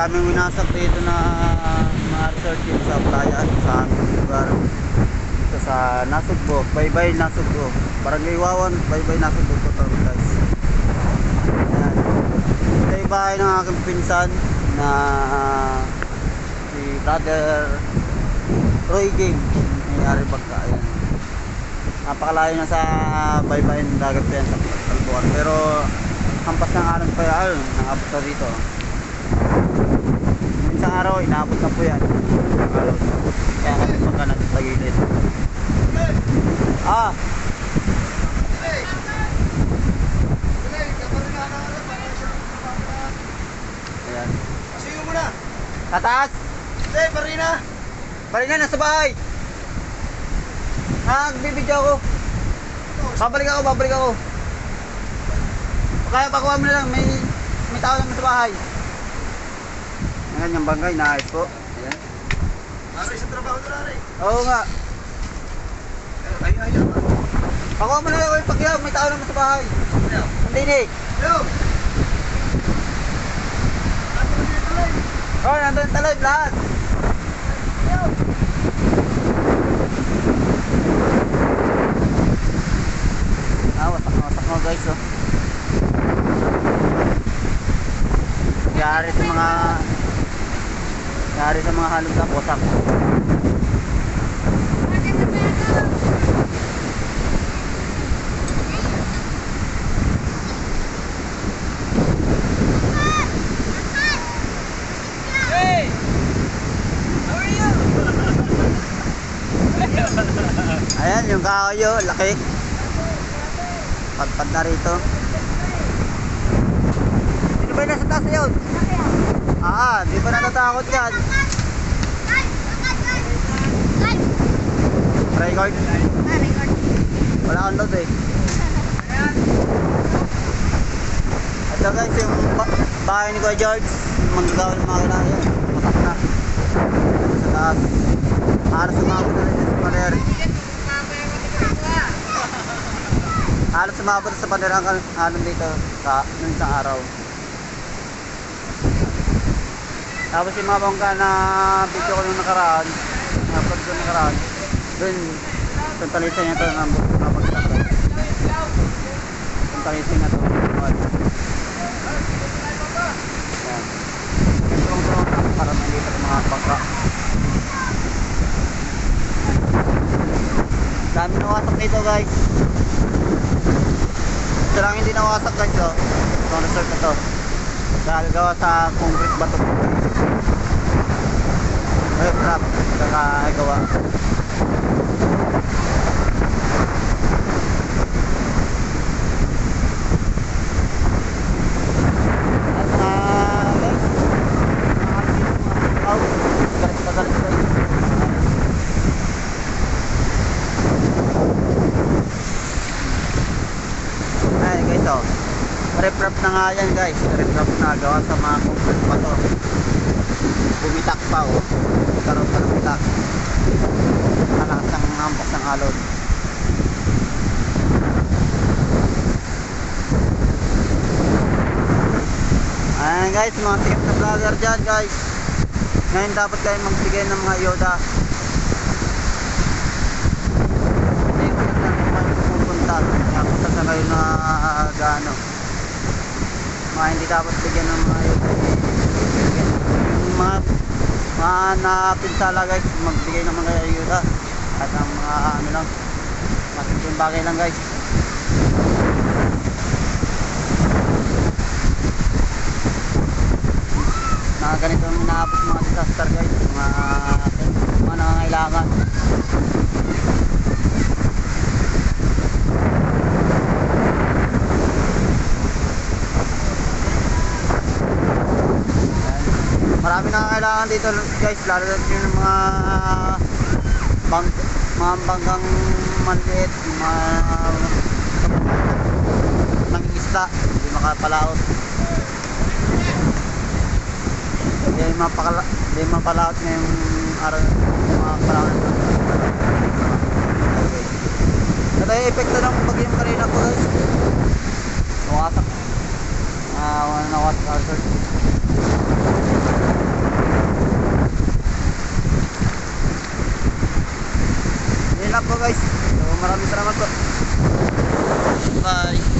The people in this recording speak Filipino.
daming winasak dito na mga resort dito sa playa, sa aming lugar. Dito sa Nasugbo, Baybay Nasugbo. Barangay Wawan, Baybay Nasugbo po to guys. Ayan. Ito yung bahay ng aking pinsan na si brother Roy Ging. May-ari bangka. Ayan. Napakalayo na sa baybayin dagat yan sa Kalbuan. Pero hampas ng araw pa yan, nakabot na dito. Minsan araw, inaabot na po yan. Araw. Kaya kami pagka nasa tagilid. Ah! Ayan. Pasiyo mo na. Tataas! Hindi, Marina. Balik na, nasa bahay! Nagbibidyo ako. Babalik ako, babalik ako. Kaya pakuha mo na lang, may, may tao lang sa bahay. Ayan yung bangkay, naayos po. Ayan. Nari sa trabaho na nari. Oo nga. Ay, ay, ay. Pakuha mo na lang, may pagyaw, may tao naman sa bahay. Hindi ni. Yo. Oh, nandun yung talay, lahat. Ah, wasak na wasak mo guys, oh. Nangyari sa mga nangyari sa mga halong na wasak. Ayan, yung kahoyo, laki. Padpad na rito. Sino ba yung nasa taas yun? Ah, di ba natatakot yan? Record? Wala kang load eh. Ito guys, yung ba- bahay ni Kuya George, manggagawa ng mga yun. Matak na. Sa taas. Halos umabot na rin sa paner. Halos umabot sa paner ang ano dito sa nung araw. Tapos yung mga bangka na video ko nung nakaraan, na-upload ko nakaraan, dun, dun talisan niya ito ng napagsak ko. Dun talisan niya ito. Yan. Tulong-tulong lang para malipat ang mga bangka. Dami nawasak dito guys. Ito lang hindi nawasak guys oh. Itong resort na to. Gagawa sa concrete bato. Ay, crap. Kakagawa. Oh. Reprap na nga yan guys. Reprap na gawa sa mga concrete pa to. Bumitak pa oh. Karoon pa ng bitak. Malakas ng hampas ng alon. Ayan guys, mga sikat na vlogger dyan guys. Ngayon dapat kayo magbigay ng mga yoda. Ayun ko lang naman pupunta. Kaya kung saan kayo na gaano. Mga hindi dapat bigyan ng mga yoda. Yung mga mga napinsala guys, magbigay ng mga yoda. At ang mga ano lang, masimpleng bagay lang guys. na ganito ang inaabot mga disaster guys mga mga nangangailangan marami nangangailangan dito guys lalo na yung mga bang mga banggang maliit mga nangingisda hindi makapalaot Hindi mapakala, hindi mapalaot ngayong araw mga palaot. Okay. Yung epekto ng bagyong kanina ko guys. Nawasak. Ah, uh, nawasak guys. So, maraming salamat po. Bye.